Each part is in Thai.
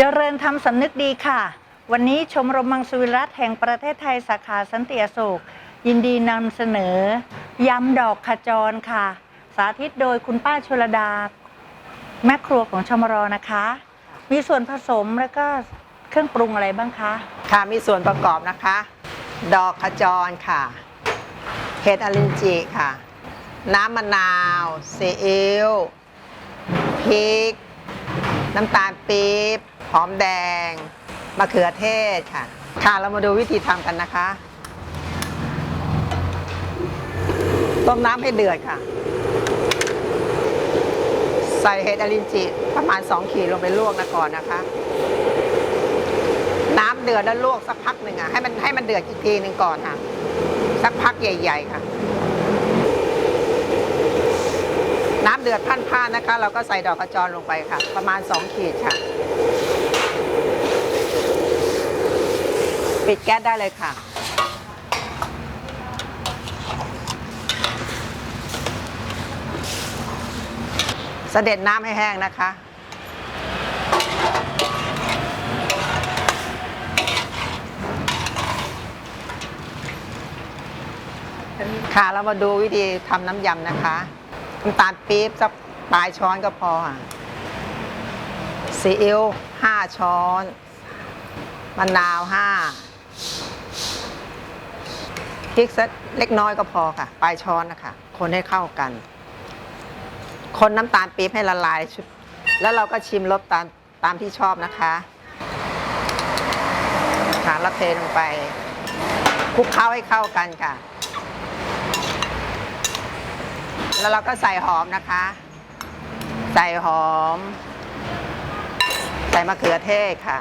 เจริญธรรมสำนึกดีค่ะ วันนี้ชมรมมังสวิรัตแห่งประเทศไทยสาขาสันติอโศกยินดีนำเสนอยำดอกขจรค่ะ สาธิตโดยคุณป้าชลดา แม่ครัวของชมรนะคะ มีส่วนผสมแล้วก็เครื่องปรุงอะไรบ้างคะ ค่ะมีส่วนประกอบนะคะ ดอกขจรค่ะ เห็ดอรินจิค่ะ น้ำมะนาวซีอิ๊วพริก น้ำตาลปี๊บ หอมแดงมะเขือเทศค่ะ ค่ะเรามาดูวิธีทำกันนะคะ ต้มน้ำให้เดือดค่ะ ใส่เห็ดอรินจิประมาณ 2 ขีดลงไปลวกนะก่อนนะคะ น้ำเดือดแล้วลวกสักพักหนึ่งอะให้มันให้มันเดือดอีกทีหนึ่งก่อนค่ะ สักพักใหญ่ ๆ ค่ะ น้ำเดือดพันๆนะคะ เราก็ใส่ดอกกระจรลงไปค่ะ ประมาณ 2 ขีดค่ะ ปิดแก๊สได้เลยค่ะ เสด็จน้ำให้แห้งนะคะ ค่ะเรามาดูวิธีทำน้ำยำนะคะน้ำตาลปี๊บสักปลายช้อนก็พอค่ะซีอิ๊วห้าช้อนมะนาวห้า ริกสักเล็กน้อยก็พอค่ะ ปลายช้อนนะคะ คนให้เข้ากัน คนน้ำตาลปี๊บให้ละลาย แล้วเราก็ชิมรสตามตามที่ชอบนะคะค่ะแล้วเทลงไปคลุกเคล้าให้เข้ากันค่ะ แล้วเราก็ใส่หอมนะคะ ใส่หอม ใส่มะเขือเทศค่ะ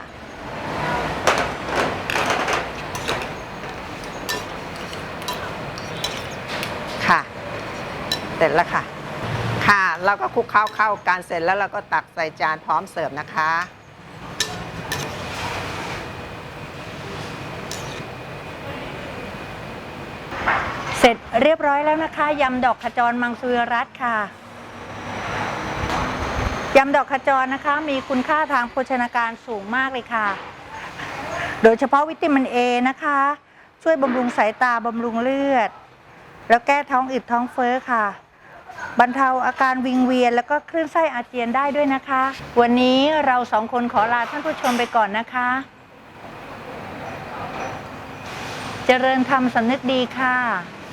เสร็จแล้วค่ะ ค่ะ เราก็คลุกเข้าเข้ากันเสร็จแล้วเราก็ตักใส่จานพร้อมเสิร์ฟนะคะ เสร็จเรียบร้อยแล้วนะคะยำดอกขจรมังสวิรัตค่ะยำดอกขจรนะคะ มีคุณค่าทางโภชนาการสูงมากเลยค่ะ โดยเฉพาะวิตามินเอนะคะ ช่วยบำรุงสายตาบำรุงเลือด แล้วแก้ท้องอืดท้องเฟ้อค่ะ บรรเทาอาการวิงเวียน แล้วก็คลื่นไส้อาเจียนได้ด้วยนะคะ วันนี้เราสองคนขอลาท่านผู้ชมไปก่อนนะคะ เจริญธรรมสำนึกดีค่ะ